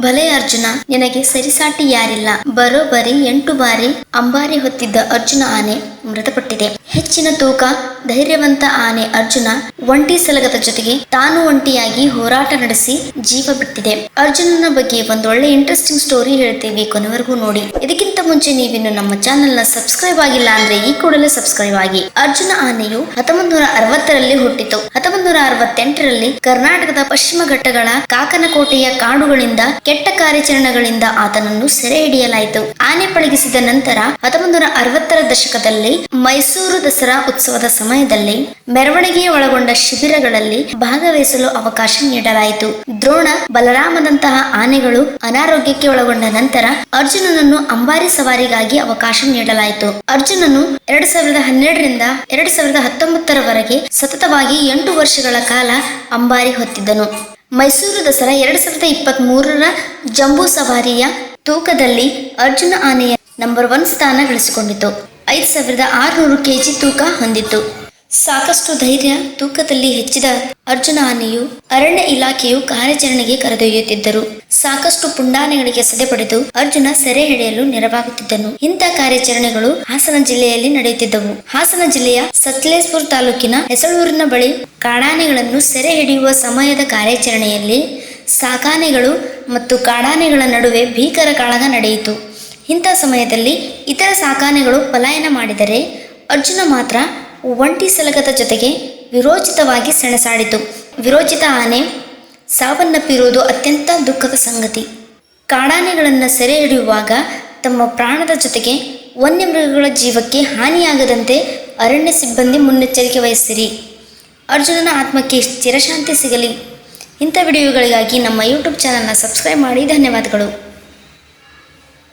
ಭಲೆ ಅರ್ಜುನ, ನಿನಗೆ ಸರಿಸಾಟಿ ಯಾರಿಲ್ಲ. ಬರೋಬರಿ ಎಂಟು ಬಾರಿ ಅಂಬಾರಿ ಹೊತ್ತಿದ್ದ ಅರ್ಜುನ ಆನೆ ಮೃತಪಟ್ಟಿದೆ. ಹೆಚ್ಚಿನ ತೂಕ ಧೈರ್ಯವಂತ ಆನೆ ಅರ್ಜುನ ಒಂಟಿ ಸಲಗದ ಜೊತೆಗೆ ತಾನು ಒಂಟಿಯಾಗಿ ಹೋರಾಟ ನಡೆಸಿ ಜೀವ ಬಿಟ್ಟಿದೆ. ಅರ್ಜುನನ ಬಗ್ಗೆ ಒಂದೊಳ್ಳೆ ಇಂಟ್ರೆಸ್ಟಿಂಗ್ ಸ್ಟೋರಿ ಹೇಳ್ತೇವೆ ಕೊನೆವರೆಗೂ ನೋಡಿ. ಇದಕ್ಕಿಂತ ಮುಂಚೆ ನೀವಿನ್ನು ನಮ್ಮ ಚಾನೆಲ್ನ ಸಬ್ಸ್ಕ್ರೈಬ್ ಆಗಿಲ್ಲ ಅಂದ್ರೆ ಈ ಕೂಡಲೇ ಸಬ್ಸ್ಕ್ರೈಬ್ ಆಗಿ. ಅರ್ಜುನ ಆನೆಯು ಹತ್ತೊಂಬತ್ತು ನೂರ ಅರವತ್ತರಲ್ಲಿ ಹುಟ್ಟಿತು. ಹತ್ತೊಂಬತ್ತು ನೂರ ಅರವತ್ತೆಂಟರಲ್ಲಿ ಕರ್ನಾಟಕದ ಪಶ್ಚಿಮ ಘಟ್ಟಗಳ ಕಾಕನಕೋಟೆಯ ಕಾಡುಗಳಿಂದ ಕೆಟ್ಟ ಕಾರ್ಯಾಚರಣೆಗಳಿಂದ ಆತನನ್ನು ಸೆರೆ ಹಿಡಿಯಲಾಯಿತು. ಆನೆ ಪಳಗಿಸಿದ ನಂತರ ಹತ್ತೊಂಬತ್ತು ನೂರ ಅರವತ್ತರ ದಶಕದಲ್ಲಿ ಮೈಸೂರು ದಸರಾ ಉತ್ಸವದ ಸಮಯದಲ್ಲಿ ಮೆರವಣಿಗೆಯ ಒಳಗೊಂಡ ಶಿಬಿರಗಳಲ್ಲಿ ಭಾಗವಹಿಸಲು ಅವಕಾಶ ನೀಡಲಾಯಿತು. ದ್ರೋಣ ಬಲರಾಮದಂತಹ ಆನೆಗಳು ಅನಾರೋಗ್ಯಕ್ಕೆ ಒಳಗೊಂಡ ನಂತರ ಅರ್ಜುನನನ್ನು ಅಂಬಾರಿ ಸವಾರಿಗಾಗಿ ಅವಕಾಶ ನೀಡಲಾಯಿತು. ಅರ್ಜುನನು ಎರಡ್ ಸಾವಿರದ ಹನ್ನೆರಡರಿಂದ ಎರಡ್ ಸಾವಿರದ ಹತ್ತೊಂಬತ್ತರವರೆಗೆ ಸತತವಾಗಿ ಎಂಟು ವರ್ಷಗಳ ಕಾಲ ಅಂಬಾರಿ ಹೊತ್ತಿದ್ದನು. ಮೈಸೂರು ದಸರಾ ಎರಡ್ ಸಾವಿರದ ಇಪ್ಪತ್ತ್ ಮೂರರ ಜಂಬೂ ಸವಾರಿಯ ತೂಕದಲ್ಲಿ ಅರ್ಜುನ ಆನೆಯ ನಂಬರ್ ಒನ್ ಸ್ಥಾನ ಗಳಿಸಿಕೊಂಡಿತು. ಐದು ಸಾವಿರದ ಆರುನೂರು ಕೆಜಿ ತೂಕ ಹೊಂದಿತ್ತು ಸಾಕಷ್ಟು ಧೈರ್ಯ, ತೂಕದಲ್ಲಿ ಹೆಚ್ಚಿದ ಅರ್ಜುನ ಆನೆಯು ಅರಣ್ಯ ಇಲಾಖೆಯು ಕಾರ್ಯಾಚರಣೆಗೆ ಕರೆದೊಯ್ಯುತ್ತಿದ್ದರು. ಸಾಕಷ್ಟು ಪುಂಡಾನೆಗಳಿಗೆ ಸದೆ ಪಡೆದು ಅರ್ಜುನ ಸೆರೆ ಹಿಡಿಯಲು ನೆರವಾಗುತ್ತಿದ್ದನು. ಇಂಥ ಕಾರ್ಯಾಚರಣೆಗಳು ಹಾಸನ ಜಿಲ್ಲೆಯಲ್ಲಿ ನಡೆಯುತ್ತಿದ್ದವು. ಹಾಸನ ಜಿಲ್ಲೆಯ ಸತ್ಲೇಸ್ಪುರ ತಾಲೂಕಿನ ಹೆಸಳೂರಿನ ಬಳಿ ಕಾಡಾನೆಗಳನ್ನು ಸೆರೆ ಹಿಡಿಯುವ ಸಮಯದ ಕಾರ್ಯಾಚರಣೆಯಲ್ಲಿ ಸಾಕಾನೆಗಳು ಮತ್ತು ಕಾಡಾನೆಗಳ ನಡುವೆ ಭೀಕರ ಕಾಳಗ ನಡೆಯಿತು. ಇಂಥ ಸಮಯದಲ್ಲಿ ಇತರ ಸಾಕಾನೆಗಳು ಪಲಾಯನ ಮಾಡಿದರೆ ಅರ್ಜುನ ಮಾತ್ರ ಒಂಟಿ ಸಲಗದ ಜೊತೆಗೆ ವಿರೋಚಿತವಾಗಿ ಸೆಣಸಾಡಿತು. ವಿರೋಚಿತ ಆನೆ ಸಾವನ್ನಪ್ಪಿರುವುದು ಅತ್ಯಂತ ದುಃಖದ ಸಂಗತಿ. ಕಾಡಾನೆಗಳನ್ನು ಸೆರೆ ಹಿಡಿಯುವಾಗ ತಮ್ಮ ಪ್ರಾಣದ ಜೊತೆಗೆ ವನ್ಯಮೃಗಗಳ ಜೀವಕ್ಕೆ ಹಾನಿಯಾಗದಂತೆ ಅರಣ್ಯ ಸಿಬ್ಬಂದಿ ಮುನ್ನೆಚ್ಚರಿಕೆ ವಹಿಸಿರಿ. ಅರ್ಜುನನ ಆತ್ಮಕ್ಕೆ ಚಿರಶಾಂತಿ ಸಿಗಲಿ. ಇಂಥ ವಿಡಿಯೋಗಳಿಗಾಗಿ ನಮ್ಮ ಯೂಟ್ಯೂಬ್ ಚಾನಲ್ನ ಸಬ್ಸ್ಕ್ರೈಬ್ ಮಾಡಿ. ಧನ್ಯವಾದಗಳು.